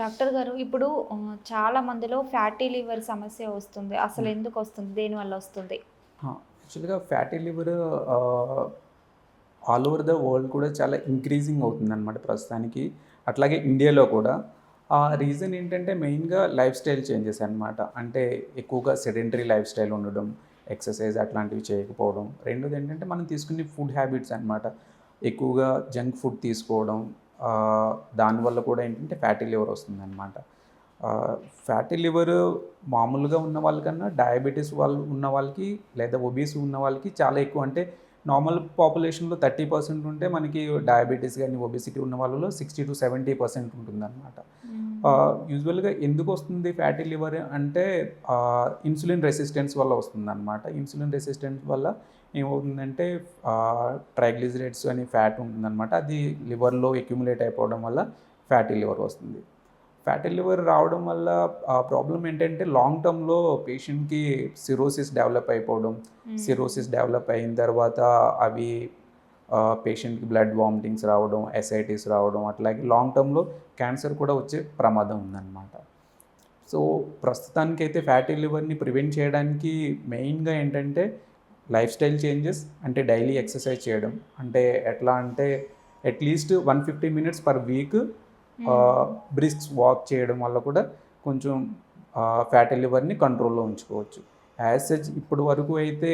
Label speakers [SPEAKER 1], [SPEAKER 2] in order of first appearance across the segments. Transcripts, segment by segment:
[SPEAKER 1] Doctor గారు ఇప్పుడు చాలా మందిలో ఫ్యాటీ లివర్ సమస్య వస్తుంది. అసలు ఎందుకు వస్తుంది? దేని వల్ల వస్తుంది?
[SPEAKER 2] యాక్చువల్గా fatty liver all over the world కూడా చాలా ఇంక్రీజింగ్ అవుతుంది అనమాట ప్రస్తుతానికి. అట్లాగే ఇండియాలో కూడా. ఆ రీజన్ ఏంటంటే మెయిన్గా లైఫ్ స్టైల్ చేంజెస్ అనమాట అంటే ఎక్కువగా సెడెంటరీ లైఫ్ స్టైల్ ఉండడం ఎక్సర్సైజ్ అట్లాంటివి చేయకపోవడం. రెండోది ఏంటంటే మనం తీసుకునే ఫుడ్ హ్యాబిట్స్ అనమాట ఎక్కువగా జంక్ ఫుడ్ తీసుకోవడం దానివల్ల కూడా ఏంటంటే ఫ్యాటీ లివర్ వస్తుంది అనమాట ఫ్యాటీ లివర్ మామూలుగా ఉన్న వాళ్ళకన్నా డయాబెటీస్ వాళ్ళు ఉన్న వాళ్ళకి లేదా ఒబీస్ ఉన్న వాళ్ళకి చాలా ఎక్కువ. అంటే నార్మల్ పాపులేషన్లో థర్టీ పర్సెంట్ ఉంటే మనకి డయాబెటీస్ కానీ ఒబిసిటీ ఉన్న వాళ్ళలో సిక్స్టీ టు సెవెంటీ పర్సెంట్ ఉంటుంది అనమాట యూజువల్గా ఎందుకు వస్తుంది ఫ్యాటీ లివర్ అంటే ఇన్సులిన్ రెసిస్టెన్స్ వల్ల వస్తుంది అనమాట ఇన్సులిన్ రెసిస్టెన్స్ వల్ల ఏమవుతుందంటే ట్రైగ్లిజరేట్స్ అని ఫ్యాట్ ఉంటుందన్నమాట. అది లివర్లో ఎక్యుములేట్ అయిపోవడం వల్ల ఫ్యాటీ లివర్ వస్తుంది. ఫ్యాటీ లివర్ రావడం వల్ల ప్రాబ్లం ఏంటంటే లాంగ్ టర్మ్లో పేషెంట్కి సిరోసిస్ డెవలప్ అయిపోవడం. సిరోసిస్ డెవలప్ అయిన తర్వాత అవి పేషెంట్కి బ్లడ్ వామిటింగ్స్ రావడం ఎస్ఐటీస్ రావడం అట్లాగే లాంగ్ టర్మ్లో క్యాన్సర్ కూడా వచ్చే ప్రమాదం ఉందన్నమాట. సో ప్రస్తుతానికైతే ఫ్యాటీ లివర్ని ప్రివెంట్ చేయడానికి మెయిన్గా ఏంటంటే లైఫ్ స్టైల్ చేంజెస్ అంటే డైలీ ఎక్సర్సైజ్ చేయడం. అంటే ఎట్లా అంటే at least one fifty minutes per week brisks walk చేయడం వల్ల కూడా కొంచెం ఫ్యాటీ లివర్ని కంట్రోల్లో ఉంచుకోవచ్చు. యాజ్ సచ్ ఇప్పుడు వరకు అయితే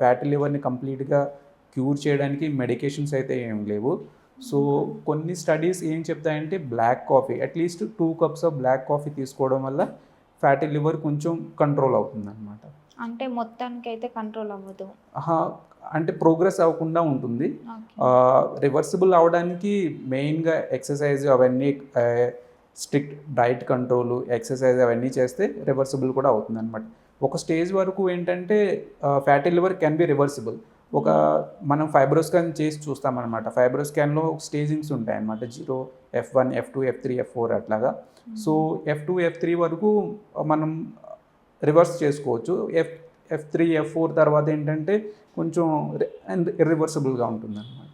[SPEAKER 2] ఫ్యాటీ లివర్ని కంప్లీట్గా క్యూర్ చేయడానికి మెడికేషన్స్ అయితే ఏం లేవు. సో కొన్ని స్టడీస్ ఏం చెప్తాయంటే black coffee at least two cups of black coffee తీసుకోవడం వల్ల ఫ్యాటీ లివర్ కొంచెం కంట్రోల్ అవుతుంది అనమాట
[SPEAKER 1] అంటే మొత్తానికి అయితే కంట్రోల్ అవ్వదు.
[SPEAKER 2] అంటే ప్రోగ్రెస్ అవ్వకుండా ఉంటుంది. రివర్సిబుల్ అవడానికి మెయిన్గా ఎక్సర్సైజ్ అవన్నీ స్ట్రిక్ట్ డైట్ కంట్రోల్ ఎక్సర్సైజ్ అవన్నీ చేస్తే రివర్సిబుల్ కూడా అవుతుంది అనమాట ఒక స్టేజ్ వరకు ఏంటంటే fatty liver can be reversible. ఒక మనం ఫైబ్రో స్కాన్ చేసి చూస్తామన్నమాట. ఫైబ్రో స్కాన్లో స్టేజింగ్స్ ఉంటాయి అన్నమాట zero F one F two F three F four అట్లాగా. So F two F three వరకు మనం రివర్స్ చేసుకోవచ్చు. F F three F four తర్వాత ఏంటంటే కొంచెం ఇర్రివర్సిబుల్గా ఉంటుంది అనమాట